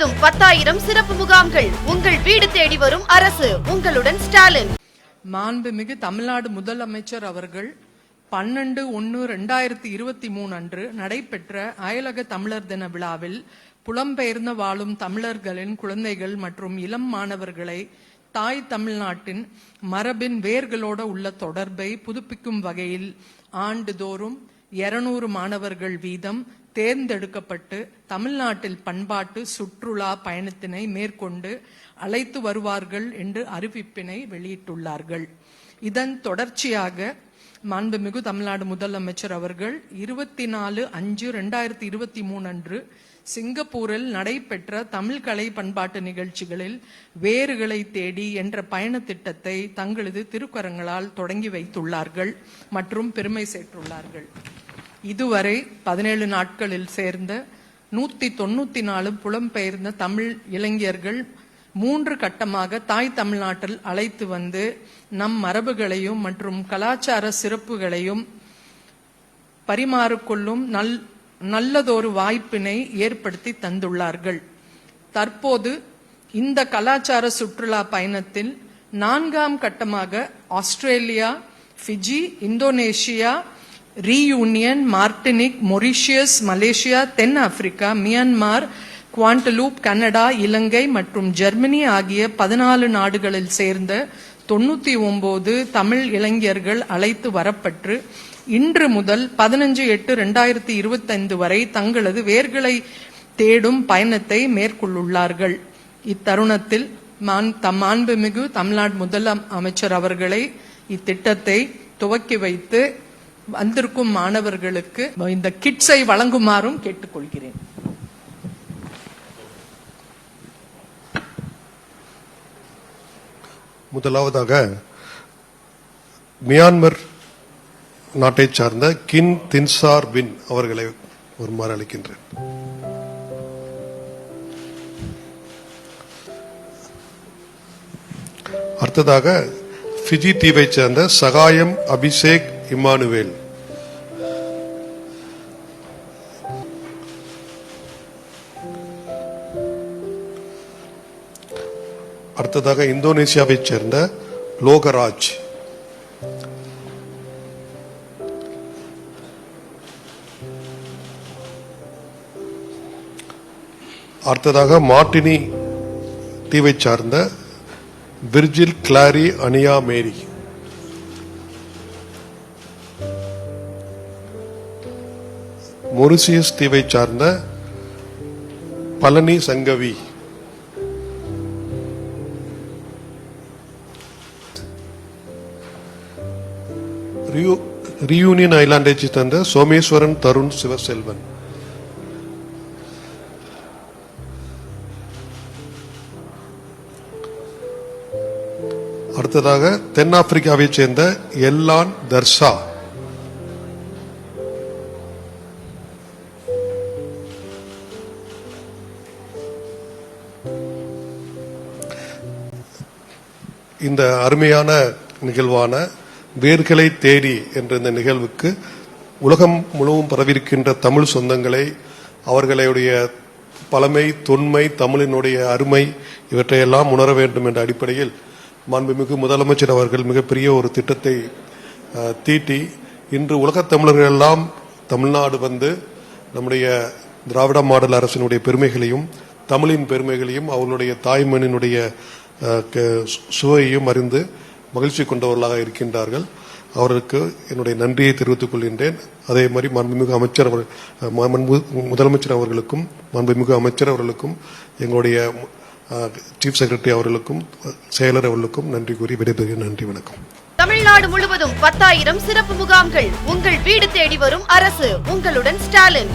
முழுவதும் பத்தாயிரம் சிறப்பு முகாம்கள் உங்கள் வீடு தேடி வரும் அரசு. உங்களுடன் ஸ்டாலின். மாண்புமிகு தமிழ்நாடு முதலமைச்சர் அவர்கள் பன்னெண்டு ஒன்று ரெண்டாயிரத்தி இருபத்தி மூணு அன்று நடைபெற்ற அயலக தமிழர் தின விழாவில் புலம்பெயர்ந்து வாழும் தமிழர்களின் குழந்தைகள் மற்றும் இளம் மாணவர்களை தாய் தமிழ்நாட்டின் மரபின் வேர்களோட உள்ள தொடர்பை புதுப்பிக்கும் வகையில் ஆண்டுதோறும் 200 மாணவர்கள் வீதம் தேர்ந்தெடுக்கப்பட்டு தமிழ்நாட்டில் பண்பாட்டு சுற்றுலா பயணத்தினை மேற்கொண்டு அழைத்து வருவார்கள் என்று அறிவிப்பினை வெளியிட்டுள்ளார்கள். இதன் தொடர்ச்சியாக மாண்புமிகு தமிழ்நாடு முதலமைச்சர் அவர்கள் இருபத்தி நாலு அஞ்சு ரெண்டாயிரத்தி இருபத்தி மூணு அன்று சிங்கப்பூரில் நடைபெற்ற தமிழ் கலை பண்பாட்டு நிகழ்ச்சிகளில் வேறுகளை தேடி என்ற பயண திட்டத்தை தங்களது திருக்கரங்களால் தொடங்கி வைத்துள்ளார்கள் மற்றும் பெருமை சேர்த்துள்ளார்கள். இதுவரை பதினேழு நாட்களில் சேர்ந்த நூத்தி தொண்ணூத்தி நாலு புலம்பெயர்ந்த தமிழ் இளைஞர்கள் மூன்று கட்டமாக தாய் தமிழ்நாட்டில் அழைத்து வந்து நம் மரபுகளையும் மற்றும் கலாச்சார சிறப்புகளையும் பரிமாறிக்கொள்ளும் நல் நல்லதொரு வாய்ப்பினை ஏற்படுத்தி தந்துள்ளார்கள். தற்போது இந்த கலாச்சார சுற்றுலா பயணத்தில் நான்காம் கட்டமாக Australia Fiji Indonesia Reunion Martinique Mauritius Malaysia தென் Africa Myanmar Guadeloupe Canada Ilangai மற்றும் ஜெர்மனி ஆகிய பதினாலு நாடுகளில் சேர்ந்த தொண்ணூத்தி ஒன்பது தமிழ் இளைஞர்கள் அழைத்து வரப்பட்டு இன்று முதல் பதினஞ்சு எட்டு ரெண்டாயிரத்தி இருபத்தைந்து வரை தங்களது வேர்களை தேடும் பயணத்தை மேற்கொள்ளுள்ளார்கள். இத்தருணத்தில் மான் தம் மாண்புமிகு தமிழ்நாடு முதல் அமைச்சர் அவர்களை இத்திட்டத்தை துவக்கி வைத்து வந்திருக்கும் மாணவர்களுக்கு இந்த கிட்ஸை வழங்குமாறும் கேட்டுக்கொள்கிறேன். முதலாவதாக மியான்மர் நாட்டை சார்ந்த கின் தின்சார் பின் அவர்களை வருமாறு அளிக்கின்றேன் அடுத்ததாக ஃபிஜி தீவை சேர்ந்த சகாயம் அபிஷேக் இமானுவேல் அடுத்ததாக இந்தோனேசியாவைச் சேர்ந்த லோகராஜ். அடுத்ததாக மார்டினி தீவைச் சார்ந்த விர்ஜில் கிளாரி அனியா மேரி. மொரிசியஸ் தீவை சார்ந்த பழனி சங்கவி. ரியூ ரியூனியன் ஐலாண்டை சேர்ந்த சோமேஸ்வரன் தருண் சிவசெல்வன். அடுத்ததாக தென்னாப்பிரிக்காவைச் சேர்ந்த எல்லான் தர்சா இந்த அருமையான நிகழ்வான வேர்களை தேடி என்ற இந்த நிகழ்வுக்கு உலகம் முழுவதும் பரவியிருக்கின்ற தமிழ் சொந்தங்களை அவர்களுடைய பழமை தொன்மை தமிழினுடைய அருமை இவற்றையெல்லாம் உணர வேண்டும் என்ற அடிப்படையில் மாண்புமிகு முதலமைச்சர் அவர்கள் மிகப்பெரிய ஒரு திட்டத்தை தீட்டி இன்று உலகத் தமிழர்கள் எல்லாம் தமிழ்நாடு வந்து நம்முடைய திராவிட மாடல் அரசினுடைய பெருமைகளையும் தமிழின் பெருமைகளையும் அவர்களுடைய தாய்மணினுடைய சுவையையும் அறிந்து மகிழ்ச்சி கொண்டவர்களாக இருக்கின்றார்கள். அவருக்கு என்னுடைய நன்றியை தெரிவித்துக் கொள்கின்றேன். அதே மாதிரி மாண்புமிகு அமைச்சர் அவர் முதலமைச்சர் அவர்களுக்கும் மாண்புமிகு அமைச்சர் அவர்களுக்கும் எங்களுடைய சீப் சீஃப் செக்ரட்டரி அவர்களுக்கும் செயலர் அவர்களுக்கும் நன்றி கூறி விடைபெறுகிறேன். நன்றி வணக்கம். தமிழ்நாடு முழுவதும் பத்தாயிரம் சிறப்பு முகாம்கள் உங்கள் வீடு தேடி வரும் அரசு. உங்களுடன் ஸ்டாலின்.